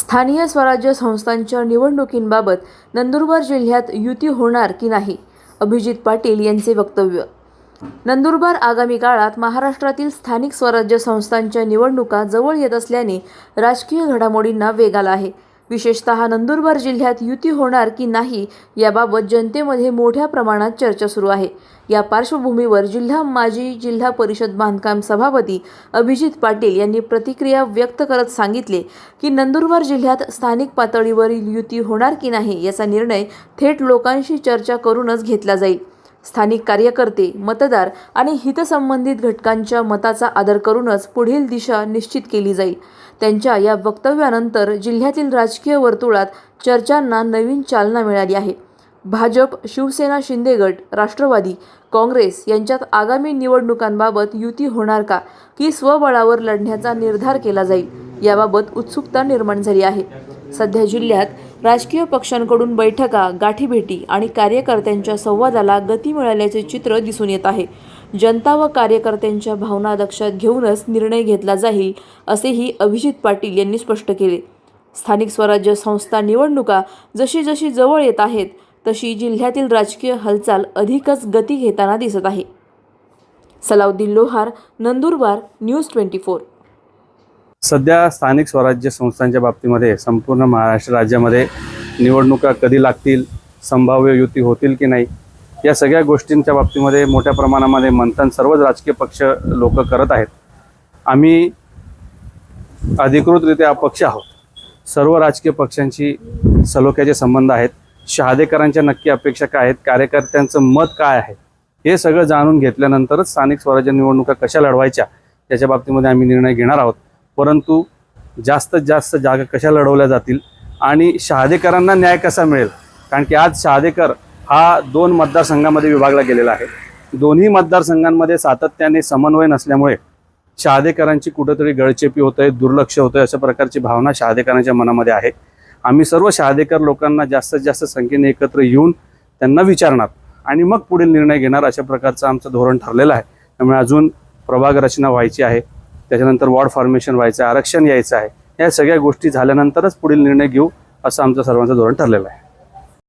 स्थानीय स्वराज्य संस्थांच्या निवडणुकींबाबत नंदुरबार जिल्ह्यात युती होणार की नाही? अभिजित पाटील यांचे वक्तव्य. नंदुरबार आगामी काळात महाराष्ट्रातील स्थानिक स्वराज्य संस्थांच्या निवडणुका जवळ येत असल्याने राजकीय घडामोडींना वेग आला आहे. विशेषतः नंदुरबार जिल्ह्यात युती होणार की नाही याबाबत जनतेमध्ये मोठ्या प्रमाणात चर्चा सुरू आहे. या पार्श्वभूमीवर जिल्हा माजी जिल्हा परिषद बांधकाम सभापती अभिजित पाटील यांनी प्रतिक्रिया व्यक्त करत सांगितले की नंदुरबार जिल्ह्यात स्थानिक पातळीवरील युती होणार की नाही याचा निर्णय थेट लोकांशी चर्चा करूनच घेतला जाईल. स्थानिक कार्यकर्ते मतदार आणि हितसंबंधित घटकांच्या मताचा आदर करूनच पुढील दिशा निश्चित केली जाईल. त्यांच्या या वक्तव्यानंतर जिल्ह्यातील राजकीय वर्तुळात चर्चांना नवीन चालना मिळाली आहे. भाजप शिवसेना शिंदे गट राष्ट्रवादी काँग्रेस यांच्यात आगामी निवडणुकांबाबत युती होणार का की स्वबळावर लढण्याचा निर्धार केला जाईल याबाबत उत्सुकता निर्माण झाली आहे. सध्या जिल्ह्यात राजकीय पक्षांकडून बैठका गाठीभेटी आणि कार्यकर्त्यांच्या संवादाला गती मिळाल्याचे चित्र दिसून येत आहे. जनता व कार्यकर्त्यांच्या भावना लक्षात घेऊनच निर्णय घेतला जाईल असेही अभिजित पाटील यांनी स्पष्ट केले. स्थानिक स्वराज्य संस्था निवडणुका जशी जशी जवळ येत आहेत तशी जिल्ह्यातील राजकीय हालचाल अधिकच गती घेताना दिसत आहे. Salauddin Lohar Nandurbar news twenty four. सध्या स्थानिक स्वराज्य संस्थांच्या बाबतीमध्ये संपूर्ण महाराष्ट्र राज्यामध्ये निवडणुका कधी लागतील संभाव्य युती होतील की नाही या सगळ्या गोष्टींच्या बाबतीमध्ये मोठ्या प्रमाणामध्ये मंथन सर्वच राजकीय पक्ष लोक करत आहेत. आम्ही अधिकृतरित्या अपक्ष आहोत. सर्व राजकीय पक्षांशी सलोख्याचे संबंध आहेत. शहादेकरांच्या नक्की अपेक्षा काय आहेत? कार्यकर्त्यांचं मत काय आहे? हे सगळं जाणून घेतल्यानंतरच स्थानिक स्वराज्य निवडणुका कशा लढवायच्या याच्या बाबतीमध्ये आम्ही निर्णय घेणार आहोत. परंतु जास्तीत जास्त जागा कशा लढवल्या जातील आणि शहादेकरांना न्याय कसा मिळेल? कारण की आज शहादेकर हा दोन मतदारसंघामध्ये विभागला गेलेला आहे. दोन्ही मतदारसंघांमध्ये सातत्याने समन्वय नसल्यामुळे शहादेकरांची कुठंतरी गळचेपी होत आहे दुर्लक्ष होतं आहे अशा प्रकारची भावना शहादेकरांच्या मनामध्ये आहे. आम्ही सर्व शहादेकर लोकांना जास्तीत जास्त संख्येने एकत्र येऊन त्यांना विचारणार आणि मग पुढील निर्णय घेणार अशा प्रकारचं आमचं धोरण ठरलेलं आहे. त्यामुळे अजून प्रभाग रचना व्हायची आहे. त्याच्यानंतर वॉर्ड फॉर्मेशन व्हायचं आहे आरक्षण यायचं आहे. या सगळ्या गोष्टी झाल्यानंतरच पुढील निर्णय घेऊ असं आमचं सर्वांचं धोरण ठरलेलं आहे.